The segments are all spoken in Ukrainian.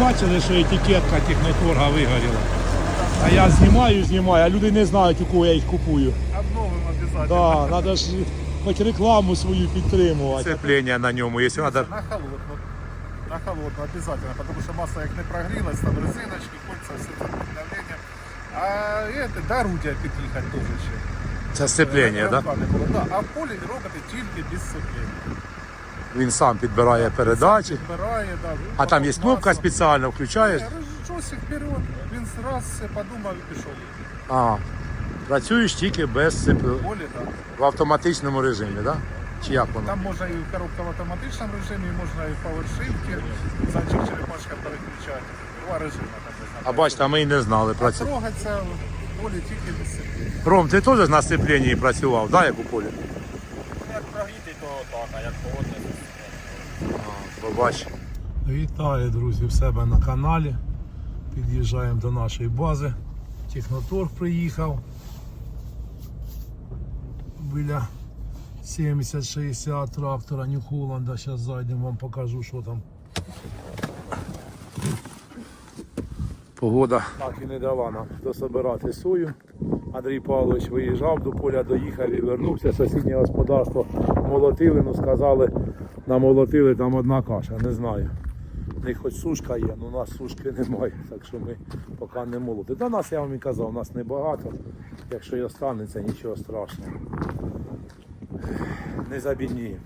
бачили, що етикетка техноторга вигоріла. А я знімаю, знімаю, а люди не знають, у кого я їх купую. Обновим обязательно. Да, треба ж хоч рекламу свою підтримувати. Цеплення на ньому, якщо треба. На холодно. На холодно обязательно, потому что масса як не прогрілась, там резиночки, кольца, все там під. А это, до орудия під'їхати теж ще. Це сцеплення, так? Не було, да. А в полі робити тільки без сцеплення. Він сам підбирає передачі. Збирає, да. А там є кнопка спеціальна, включаєш. Джойстик вперед, він раз все подумав і пішов. А, працюєш тільки без сцеплення. Полі. В автоматичному режимі, так? Чи як воно? Там можна і коробка в автоматичному режимі, можна і PowerShift, зайчик черепашка переключати. Два режими там. А бачите, а ми і не знали працювати. Трогаться в полі тільки дисципліни. Ром, ти теж на сцепленні працював, так, як у полі? Як прогріти, то так, а як холодне, то Побач. Вітаю, друзі, в себе на каналі. Під'їжджаємо до нашої бази. Техноторг приїхав. Біля 70-60 трактора Нью Холланда. Зараз зайдемо, вам покажу, що там. Погода так і не дала нам дособирати сою. Андрій Павлович виїжджав до поля, доїхав і вернувся. Сусіднє господарство молотили, ну сказали, намолотили там одна каша, не знаю. У них хоч сушка є, але у нас сушки немає, так що ми поки не молоти. До нас я вам і казав, у нас небагато. Якщо і останеться, нічого страшного. Не забідніємо.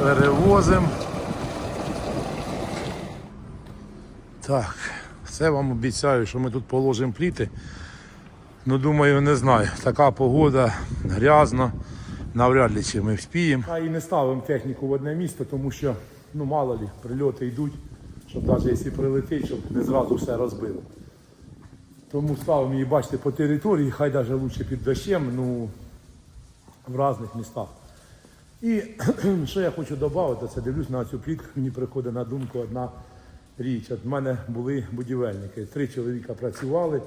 Перевозимо. Так, це вам обіцяю, що ми тут положимо пліти. Ну, думаю, не знаю. Така погода, грязно, навряд ли чи ми вспіємо. А і не ставимо техніку в одне місце, тому що, ну мало лі, прильоти йдуть, щоб навіть якщо прилетить, щоб не зразу все розбило. Тому ставимо її, бачите, по території, хай навіть лучше під дощем, ну в різних містах. І що я хочу додати, це дивлюсь на цю плітку, мені приходить на думку одна річ. От в мене були будівельники, три чоловіка працювали,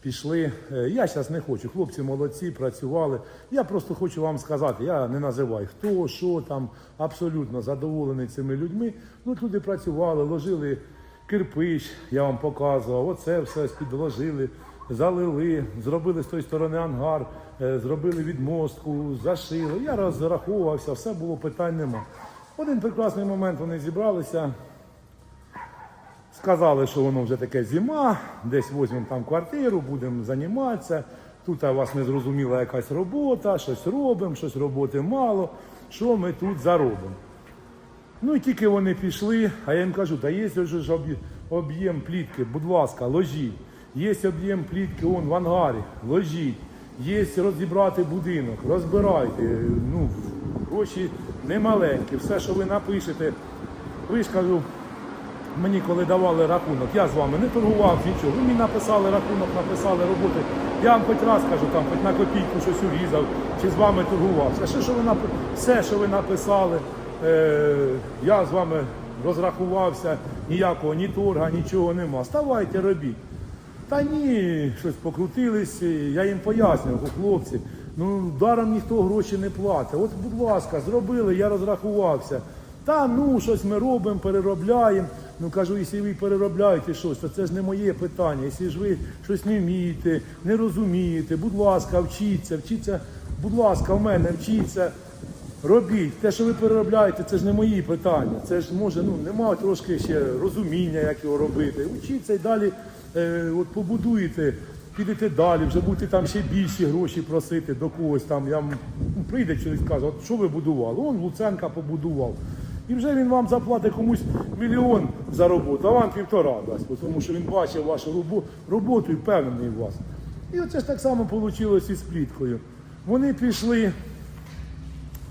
пішли. Е, Я зараз не хочу, хлопці молодці, працювали. Я просто хочу вам сказати, я не називаю хто, що там, абсолютно задоволений цими людьми. Ну, люди працювали, ложили кирпич, я вам показував, оце все підложили, залили, зробили з тої сторони ангар, е, зробили відмостку, зашили. Я розраховувався, все було питань нема. Один прекрасний момент вони зібралися, сказали, що воно вже таке зима, десь візьмемо там квартиру, будемо займатися. Тут у вас незрозуміла якась робота, щось робимо, щось роботи мало. Що ми тут заробимо? Ну і тільки вони пішли, а я їм кажу, та є ж об'єм плітки, будь ласка, ложіть. Є об'єм плітки он в ангарі, ложіть. Є розібрати будинок, розбирайте. Ну, гроші немаленькі, все, що ви напишете. Ви ж кажу, мені коли давали рахунок, я з вами не торгував нічого. Ви мені написали рахунок, написали роботи. Я вам хоч раз кажу, там, хоч на копійку щось урізав, чи з вами торгувався. Все, що ви, нап... Все, що ви написали, е... я з вами розрахувався, ніякого ні торга, нічого нема. Ставайте, робіть. Та ні, щось покрутились, я їм пояснював, хлопці, ну даром ніхто гроші не платить. От, будь ласка, зробили, я розрахувався. Та ну, щось ми робимо, переробляємо. Ну кажу, якщо ви переробляєте щось, то це ж не моє питання. Якщо ж ви щось не вмієте, не розумієте, будь ласка, вчіться, вчіться, будь ласка, в мене вчіться. Робіть. Те, що ви переробляєте, це ж не мої питання. Це ж може, ну немає трошки ще розуміння, як його робити. Учіться і далі е, от побудуєте, підете далі, вже будете там ще більші гроші просити до когось там. Я, ну, прийде чоловік скаже, от що ви будували? Он Луценка побудував. І вже він вам заплатить комусь мільйон за роботу, а вам півтора дасть, тому що він бачив вашу роботу і впевнений в вас. І оце ж так само вийшло і з пліткою. Вони пішли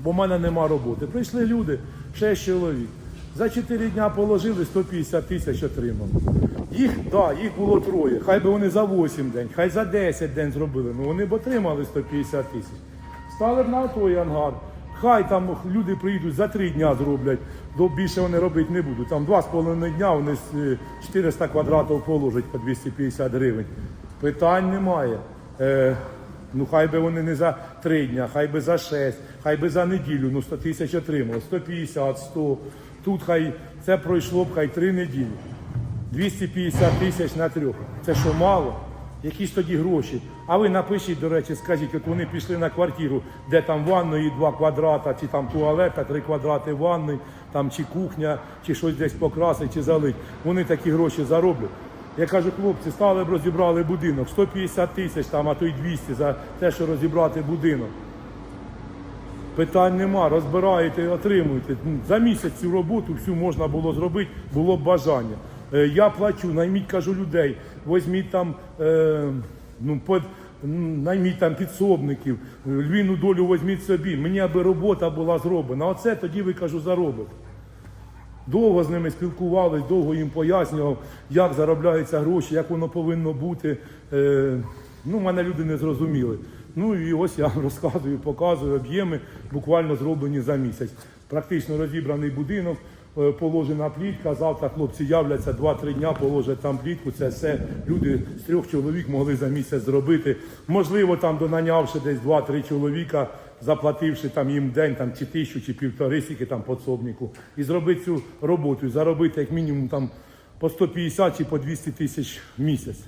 бо в мене нема роботи. Прийшли люди, 6 чоловік. За 4 дня положили 150 тисяч отримали. Їх, да, їх було троє. Хай би вони за 8 день, хай за 10 день зробили. Ну вони б отримали 150 тисяч. Стали б на той ангар. Хай там люди приїдуть за 3 дня зроблять, до більше вони робити не будуть. Там 2,5 дня вони е, 400 квадратів положать по 250 гривень. Питань немає. Е, ну хай би вони не за три дня, хай би за шесть, хай би за неділю, ну 100 тисяч отримали, 150, 100. Тут хай це пройшло б хай три неділі. 250 тисяч на трьох. Це що мало? Якісь тоді гроші. А ви напишіть, до речі, скажіть, от вони пішли на квартиру, де там ванної два квадрата, чи там туалета, три квадрати ванної, там чи кухня, чи щось десь покрасить, чи залить. Вони такі гроші зароблять. Я кажу, хлопці, стали б розібрали будинок, 150 тисяч там, а то й 200 за те, що розібрати будинок. Питань нема, розбираєте отримуєте. Ну, За місяць цю роботу всю можна було зробити, було б бажання. Е, Я плачу, найміть, кажу, людей, візьміть там, е, ну, под, найміть там підсобників, е, львіну долю візьміть собі. Мені аби робота була зроблена. Оце тоді ви кажу, заробите. Довго з ними спілкувались, довго їм пояснював, як заробляються гроші, як воно повинно бути. Е, ну, мене люди не зрозуміли. Ну і ось я розказую, показую об'єми, буквально зроблені за місяць. Практично розібраний будинок, положена плітка. Завтра хлопці являться 2-3 дня, положать там плітку. Це все люди з трьох чоловік могли за місяць зробити. Можливо, там донанявши десь 2-3 чоловіка, заплативши там їм день там, чи тисячу, чи півтори, скільки там подсобнику, і зробити цю роботу, і заробити як мінімум там по 150 чи по 200 тисяч в місяць.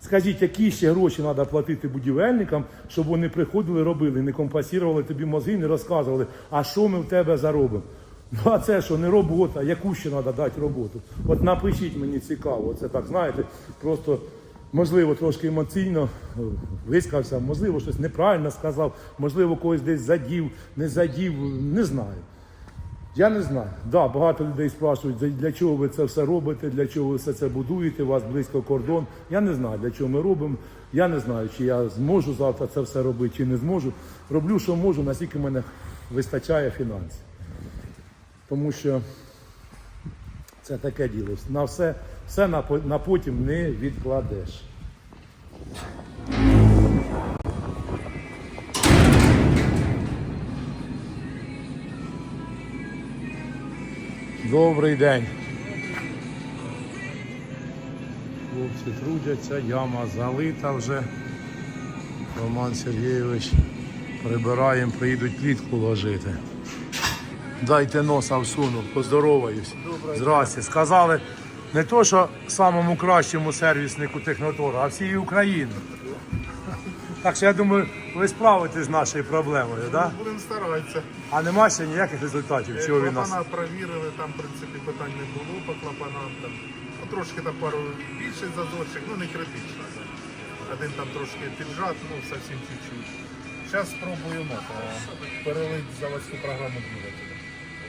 Скажіть, які ще гроші треба платити будівельникам, щоб вони приходили, робили, не компасірували тобі мозги, не розказували, а що ми в тебе заробимо. Ну а це що, не робота, яку ще треба дати роботу? От напишіть мені цікаво, це так, знаєте, просто можливо трошки емоційно е, вискався, можливо, щось неправильно сказав, можливо, когось десь задів, не задів, не знаю. Я не знаю. Да, багато людей спрашують, для чого ви це все робите, для чого ви все це будуєте, у вас близько кордон. Я не знаю, для чого ми робимо. Я не знаю, чи я зможу завтра це все робити, чи не зможу. Роблю, що можу, наскільки мене вистачає фінансів. Тому що це таке діло. На все, все на, на потім не відкладеш. Добрий день. Хлопці трудяться, яма залита вже. Роман Сергійович прибираємо, приїдуть плітку ложити. Дайте носа всуну, поздороваюсь. Здрасте. Сказали не то, що самому кращому сервіснику Технотора, а всій Україні. Так що я думаю, ви справитесь з нашою проблемою, так? Да? Будемо старатися. А нема ще ніяких результатів, чого він нас. Клапана провірили, там, в принципі, питань не було по клапанам. Там. Ну, трошки там пару більший зазорчик, ну не критично. Один там трошки піджат, ну зовсім чуть-чуть. Зараз спробую то, перелити заводську програму двигателя.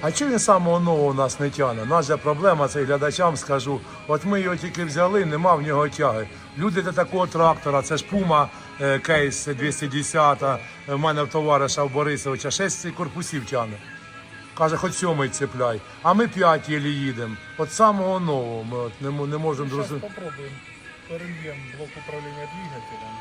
А чого він самого нового у нас не тягне? Наша проблема, це глядачам скажу. От ми його тільки взяли, нема в нього тяги. Люди до такого трактора, це ж Пума е, кейс 210, е, в мене в товариша в Борисовича, шесть корпусів тягне. Каже, хоч сьомий цепляй. А ми п'ять єлі їдемо. От самого нового ми от не, не можемо Зараз зрозуміти. спробуємо. Перельємо блок управління двигателем.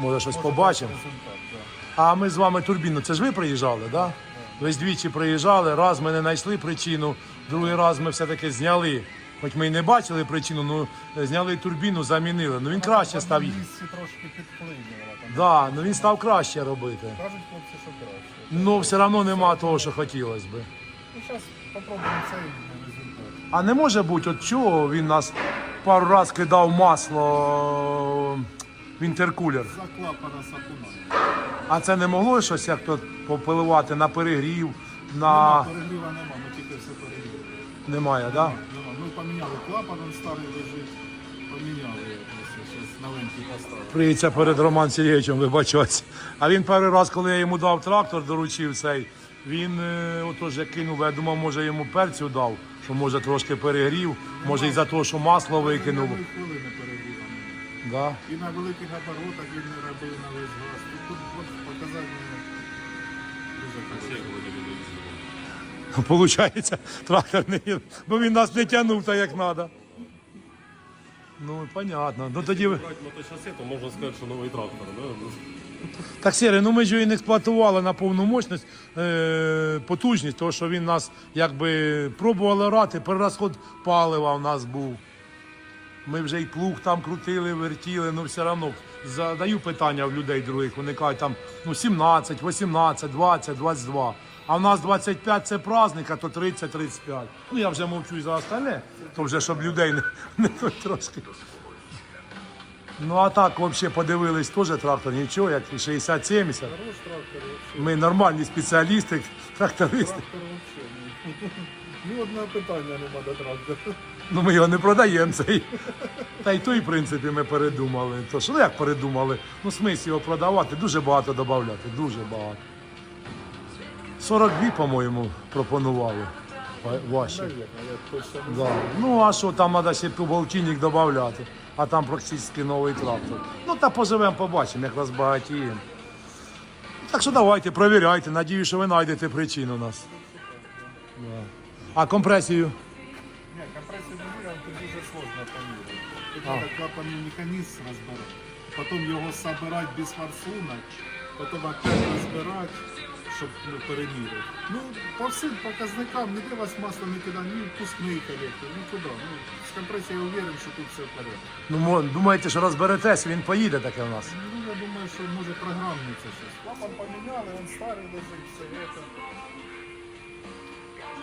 Може щось побачимо. Результат, да. А ми з вами турбіну, це ж ви приїжджали, так? Да? Ви двічі приїжджали, раз ми не знайшли причину, другий раз ми все-таки зняли. Хоч ми й не бачили причину, ну зняли турбіну, замінили. Ну він краще став. Їх- трошки підклинювало. Там. Да, ну він став краще робити. Кажуть хлопці, що краще. Ну все одно нема того, що хотілося би. Ну, зараз спробуємо цей результат. А не може бути, от чого він нас пару разів кидав масло інтеркулер. За клапана сапуна. А це не могло щось як то попиливати на перегрів, на Перегріва нема, ми тільки все перегріли. немає, так? Да? Нема. Ми поміняли клапан, він старий лежить. Поміняли ось зараз новенький поставили. Приїться перед Роман Сергійовичем вибачатися. А він перший раз, коли я йому дав трактор, доручив цей, він е, як кинув, я думав, може йому перцю дав, що може трошки перегрів, може і за те, що масло викинув. Ні хвилини перегріва. Да. І на великих оборотах він не робив на весь газ. Тут, тут от показання дуже хороші. Получається, трактор не їде, бо він нас не тягнув так, як треба. Ну, понятно. Ну тоді ви. брать мотошосе, то можно сказать, что новый трактор, да? Ну, Так, Сірий, ну ми ж його і не експлуатували на повну мощність, е, потужність, тому що він нас якби пробували рати, перерозход палива у нас був. Ми вже й плуг там крутили, вертіли, ну все одно задаю питання в людей других. Вони кажуть там ну 17, 18, 20, 22. А в нас 25 це праздник, а то 30, 35. Ну я вже мовчу і за остальне, то вже щоб людей не, не трошки. Ну а так взагалі подивились, теж трактор, нічого, як 60-70. Ми нормальні спеціалісти, трактористи. Ні одного питання нема до трактора. Ну ми його не продаємо цей. Та й той, в принципі, ми передумали. То що, ну як передумали? Ну, смисл його продавати, дуже багато додати, дуже багато. 42, по-моєму, пропонували. Ваші. Да. Ну, а що там треба ще туболтинник додати, а там практично новий трактор. Ну та поживемо, побачимо, як розбагатіємо. Так що давайте, провіряйте. Надію, що ви знайдете причину нас. А компресію? Треба клапанний механізм розбирати, потім його собирати без форсунок, потім опять розбирати, щоб ну, переміряти. Ну, по всім показникам ніде вас масло не кидає, ні впускний колектор, нікуди. Ну, з компресією я уверен, що тут все в порядку. Ну, мо- думаєте, що розберетесь, він поїде таке в нас. Ну, я думаю, що може програмне це щось. Клапан поміняли, він старий лежить, все це.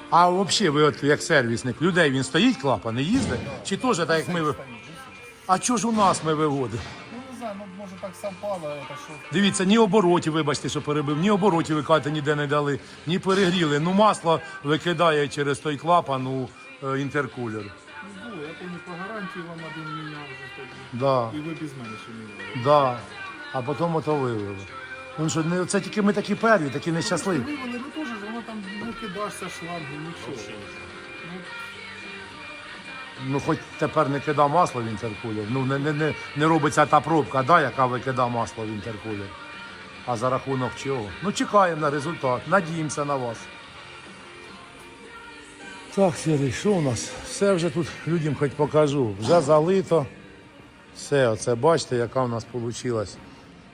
А взагалі, ви от як сервісник, людей він стоїть клапан і їздить? Чи теж так, як ми. ви- А чого ж у нас ми виводимо? Ну, не знаю, ну, може так совпало, це що Дивіться, ні оборотів, вибачте, що перебив, ні оборотів ви кажете, ніде не дали, ні перегріли. Ну масло викидає через той клапан у е, інтеркулер. Ну, було, я пам'ятаю, по гарантії вам один міняв вже тоді. Да, І ви без мене ще міняли. да. А потім ото вивели. Ну що, не, це тільки ми такі перві, такі нещасливі. Вивели, ну теж ж воно там не кидашся шланги, нічого. Ну, Ну хоч тепер не кида масло в інтеркулер. Ну не, не, не, робиться та пробка, да, яка викида масло в інтеркулер. А за рахунок чого? Ну чекаємо на результат, надіємося на вас. Так, Сергій, що у нас? Все вже тут людям хоч покажу. Вже залито. Все, оце бачите, яка у нас вийшла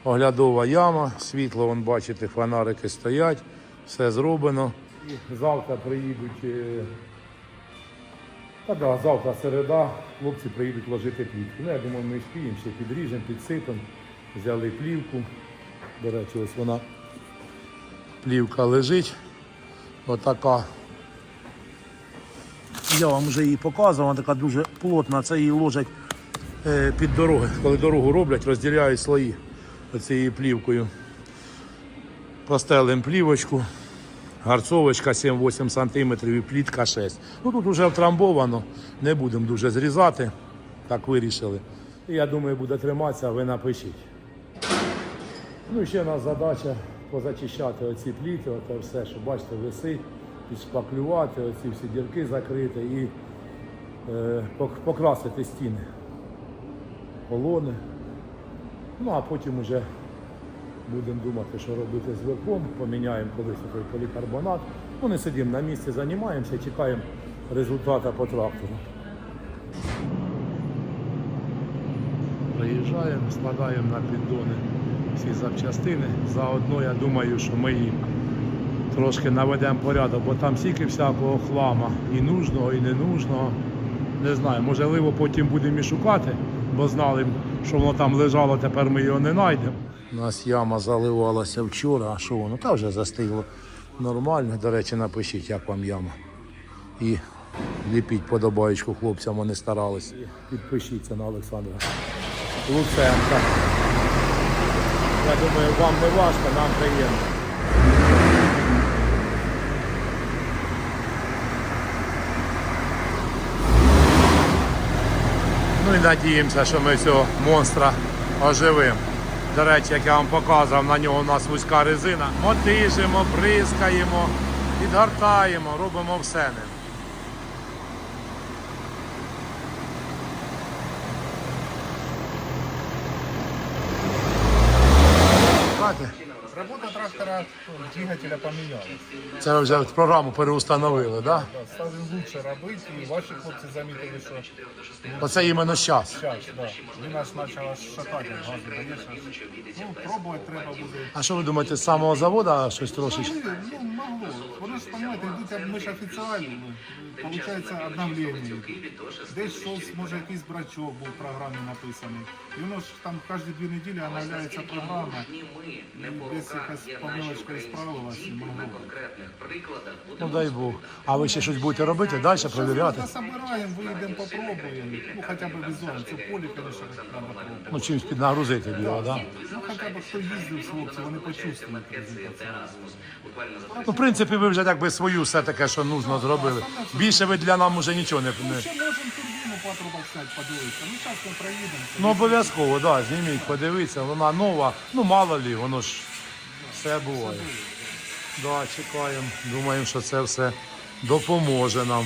оглядова яма. Світло, вон бачите, фонарики стоять, все зроблено. І завтра приїдуть. Та да, завтра середа, хлопці приїдуть ложити плівку. Ну, я думаю, ми спіємо, ще підріжемо, підсипемо, взяли плівку. До речі, ось вона плівка лежить. Отака. Я вам вже її показував, вона така дуже плотна, це її ложать е, під дороги. Коли дорогу роблять, розділяють слої оцією плівкою. Постелим плівочку. Гарцовочка 7-8 см і плітка 6. Ну тут вже втрамбовано, не будемо дуже зрізати. Так вирішили. Я думаю, буде триматися, ви напишіть. Ну і ще у нас задача позачищати оці пліти, оце все, що бачите, висить, підшпаклювати, оці всі дірки закрити і е, покрасити стіни, колони. Ну а потім уже Будемо думати, що робити з верхом, поміняємо колись той полікарбонат. Ну, не сидимо на місці, займаємося, чекаємо результату по трактору. Приїжджаємо, складаємо на піддони всі запчастини. Заодно я думаю, що ми їм трошки наведемо порядок, бо там стільки всякого хлама, і нужного, і ненужного. Не знаю, можливо, потім будемо і шукати, бо знали, що воно там лежало, тепер ми його не знайдемо. У нас яма заливалася вчора, а що воно? Та вже застигло нормально. До речі, напишіть, як вам яма. І ліпіть подобаєчку хлопцям, вони старалися. Підпишіться на Олександра Луценка. Я думаю, вам не важко, нам приємно. Ну і надіємося, що ми цього монстра оживимо. До речі, як я вам показував, на нього у нас вузька резина. Мотижимо, бризкаємо, підгортаємо, робимо все ним. Двигателя помінялися. Це ви вже програму переустановили, да? Да, стали лучше робити, і ваші хлопці замітили, що Оце іменно зараз. час, да. Він аж почав шатати газу, даєш. аж. Ну, пробувати треба буде. А що ви думаєте, з самого заводу щось трошечки? Могли, ну, могло. Воно ж, понимаете, йдуть, ми ж офіціально, ну, виходить, обновлення. Десь щось, може, якийсь брачок був в програмі написаний. І воно ж там кожні дві неділі оновляється програма. І десь якась помилочка ісправилась і могло. Ну дай Бог. А ви ще щось будете робити, далі перевіряти? Забираємо, виїдемо, попробуємо. Ну, хоча б візуально. Це поле, звісно, треба пробувати. Ну чимось піднагрузити його, да? Ну, хоча б хто їздив з хлопців, вони почувствують результат. Ну, в принципі, ви вже якби свою все таке, що нужно зробили. Більше ви для нам уже нічого не. не... Ще можемо турбіну патрубок зняти, подивитися. Ну, зараз ми проїдемо. Ну обов'язково, да, зніміть, подивіться, вона нова, ну мало лі, воно ж все буває. Да, чекаємо, думаємо, що це все допоможе нам.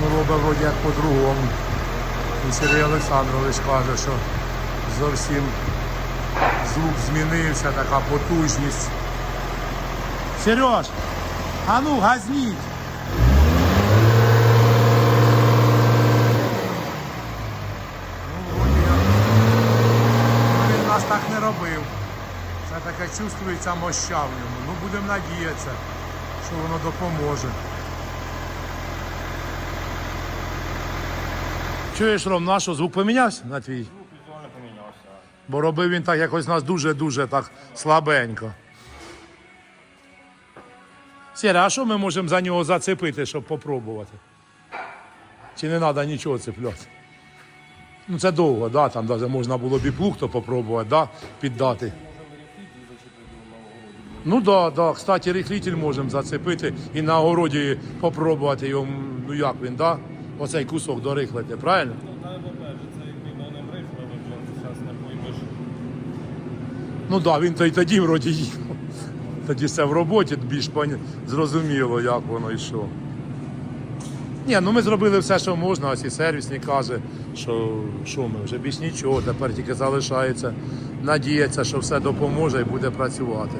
Ну, робить вроді як по-другому. І Сергій Олександрович каже, що зовсім звук змінився, така потужність. Сереж, а ну газніть. Ну, вроді. Він нас так не робив. Це таке чувствується моща в ньому. Ну будемо надіятися, що воно допоможе. Чуєш, Ром, наш звук помінявся на твій? Звук візуально помінявся. Бо робив він так якось нас дуже-дуже так слабенько. Сіра, а що ми можемо за нього зацепити, щоб попробувати? Чи не треба нічого цепляти? Ну це довго, да? там навіть можна було б і плуг то попробувати, да? піддати. Ну так, да, да. кстати, рихлитель можемо зацепити і на огороді попробувати його, ну як він, да? оцей кусок дорихлити, правильно? Ну, та опять це якби на ним рифли, зараз не поймеш. Ну так, да, він то й тоді вроді їхав. Тоді все в роботі більш зрозуміло, як воно і що. Ні, ну ми зробили все, що можна, ось і сервісник каже, що, що ми вже більш нічого, тепер тільки залишається надіятися, що все допоможе і буде працювати.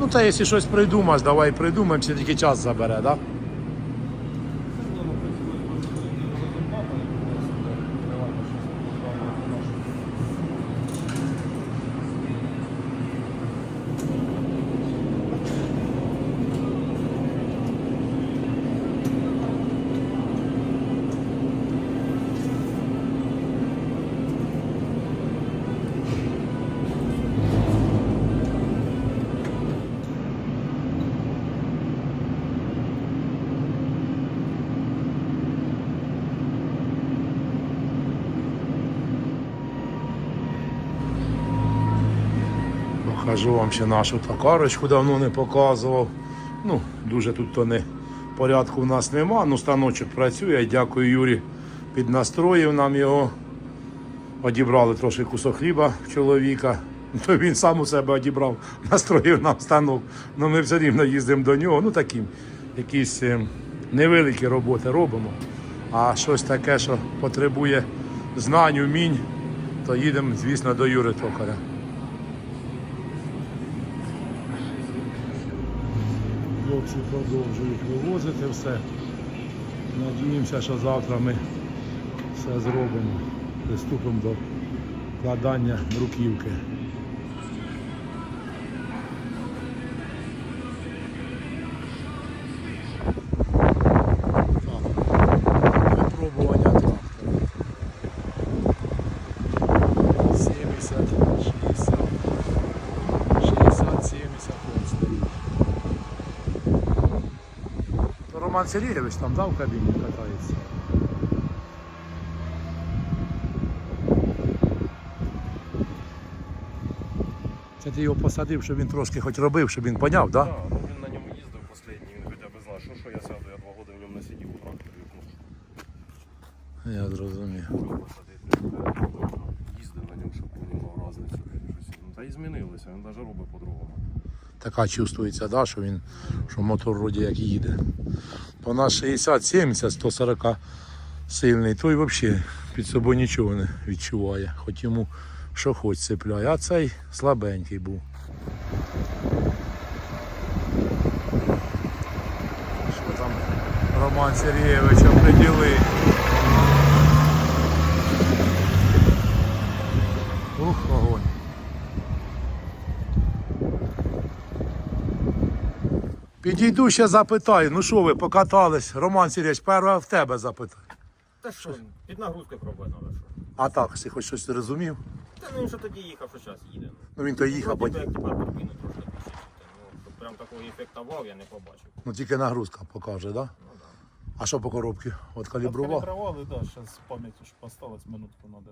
Ну та якщо щось придумаєш, давай придумаємо, чи тільки час забере, так? Да? Покажу вам ще нашу токарочку, давно не показував. Ну, дуже тут то не порядку в нас нема. Ну, станочок працює. Дякую Юрі. Піднастроїв нам його. Одібрали трошки кусок хліба чоловіка. То він сам у себе одібрав, настроїв нам станок. Ну ми все рівно їздимо до нього. Ну такі якісь е, невеликі роботи робимо. А щось таке, що потребує знань, умінь, то їдемо, звісно, до Юри Токаря. Хлопці продовжують вивозити все. Надіємося, що завтра ми все зробимо. Приступимо до кладання бруківки. Роман Сергійович там да, в кабіні катається. Це ти його посадив, щоб він трошки хоч робив, щоб він поняв, так? Да? Так, ну він на ньому їздив останній, він хоча б знає, що, що я сяду, я два роки в ньому не сидів у тракторі. Ну, Я зрозумів. що посадити. Та і змінилися, він навіть робить по-другому. Така чувствується, да, що він, що мотор вроді як їде. По нас 60, 70, 140 сильний, той взагалі під собою нічого не відчуває. Хоч йому що хоч цепляє. А цей слабенький був. Що там Роман Сергійович оприділив. Ух, огонь. Підійду ще запитаю, ну що ви покатались, Роман Сергійович, перше в тебе запитаю. Та що, під нагрузкою пробувати треба, що. А так, якщо хоч щось розумів, Та ну він що тоді їхав, що зараз їде. ну він то їхав, Ну, бо- типу, як тепер турбіну трошки підчистити. Ну, щоб прям такого ефекта вау я не побачив. ну тільки нагрузка покаже, так? да? А що по коробці? От калібрував Калибровал, и да, сейчас память уж осталась, минутку надо.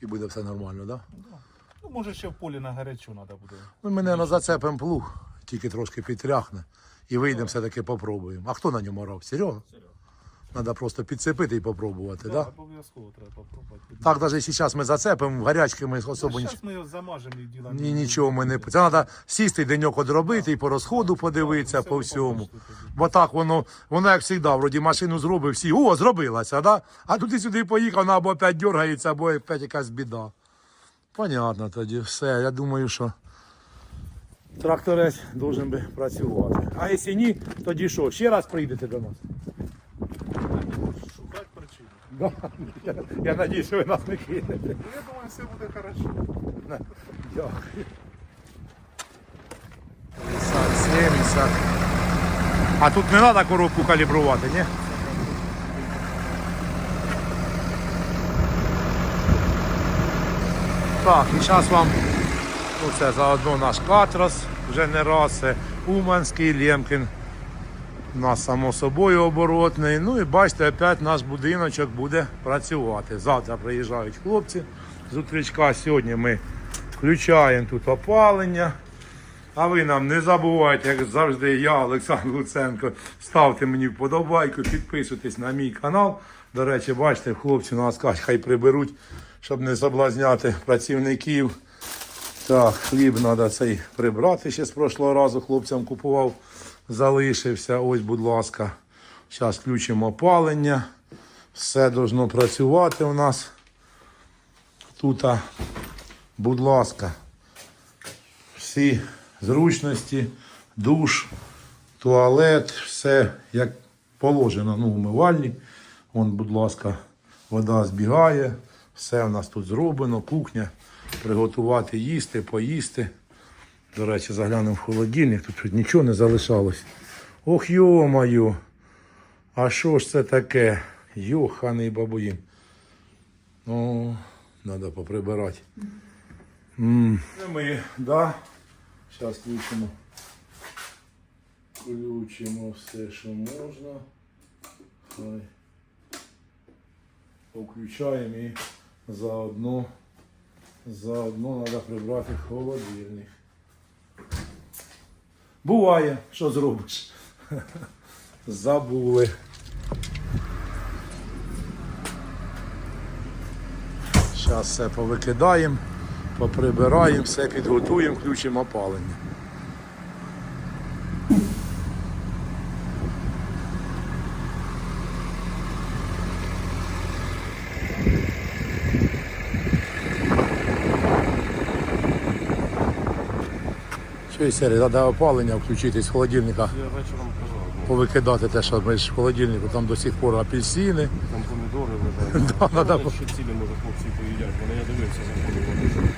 і буде все нормально, да? Ну, може ще в полі на гарячу надо буде. Ну, мене на зацепим плуг, тільки трошки підтряхне. І вийдемо все-таки попробуємо. А хто на ньому орав? Серега? Треба просто підцепити і попробувати, так? Да? Обов'язково треба попробувати. Так, навіть зараз ми зацепимо, гарячки ми особо нічого. Зараз ми його замажемо і ділимо. Ні, нічого ми не. Це треба сісти деньок одробити і по розходу подивитися по всьому. Бо так воно, воно як завжди, вроді машину зробив, всі, о, зробилася, да? а туди сюди поїхав, вона або опять дергається, або опять якась біда. Понятно тоді, все. Я думаю, що тракторець должен би працювати. А якщо ні, тоді що, ще раз прийдете до нас? Шукати причину. Да. Я, я надіюсь, що ви нас не кинете. Ну, Я думаю, все буде хорошо. Дякую. 70. А тут не треба коробку калібрувати, ні? Так, і зараз вам, ну це заодно наш катрос, вже не раз, Уманський, Лємкін. У нас само собою оборотний. Ну і бачите, опять наш будиночок буде працювати. Завтра приїжджають хлопці з утрічка. Сьогодні ми включаємо тут опалення. А ви нам не забувайте, як завжди, я, Олександр Луценко, ставте мені вподобайку, підписуйтесь на мій канал. До речі, бачите, хлопці нас кажуть, хай приберуть, щоб не соблазняти працівників. Так, хліб треба цей прибрати ще з прошлого разу. Хлопцям купував, залишився. Ось, будь ласка. Зараз включимо опалення. Все должно працювати у нас. Тут, будь ласка, всі зручності, душ, туалет, все як положено. Ну, умивальні. Вон, будь ласка, вода збігає. Все у нас тут зроблено, кухня. Приготувати їсти, поїсти. До речі, заглянемо в холодильник, тут чуть нічого не залишалось. Ох, йо-моє, а що ж це таке? Йоханий бабуїн. О, треба поприбирати. М. Це ми, да? Зараз включимо. Включимо все, що можна. Хай. Включаємо і заодно, заодно треба прибрати холодильник. Буває, що зробиш. Забули. Зараз все повикидаємо, поприбираємо, все підготуємо, включимо опалення. І серії, треба опалення включити з холодильника, Я вечором казав, повикидати те, що ми ж в холодильнику, там до сих пор апельсини. там помідори лежать. Да, надо ще цілі, може, хлопці поїдять. Вони я дивився за вони.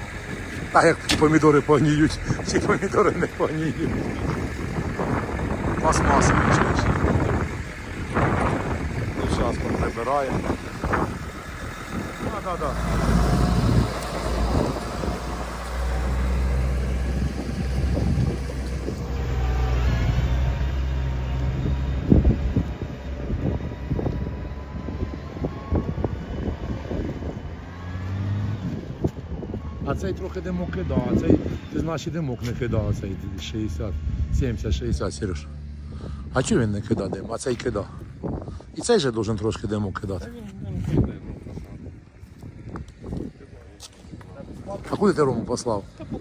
А як помідори погніють, ці помідори не погніють. Пластмаси почнеш. Ну, зараз прибираємо. А, да, да. цей трохи димок кидав, цей ти знаєш, і димок не кидав, цей 60, 70-60, Сереж. А чого він не кидає дим, а цей кидав. І цей же должен трошки димок кидати. А куди ти рому послав? Масло,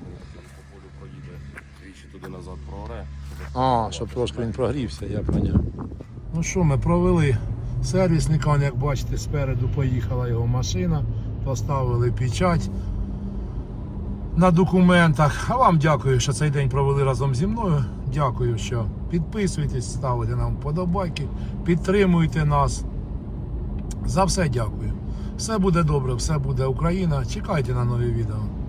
коли по полю проїде, двічі туди назад проре. А, щоб трошки він прогрівся, я поняв. Ну що, ми провели сервісника, як бачите, спереду поїхала його машина поставили печать на документах. А вам дякую, що цей день провели разом зі мною. Дякую, що підписуєтесь, ставите нам вподобайки, підтримуйте нас. За все дякую. Все буде добре, все буде Україна. Чекайте на нові відео.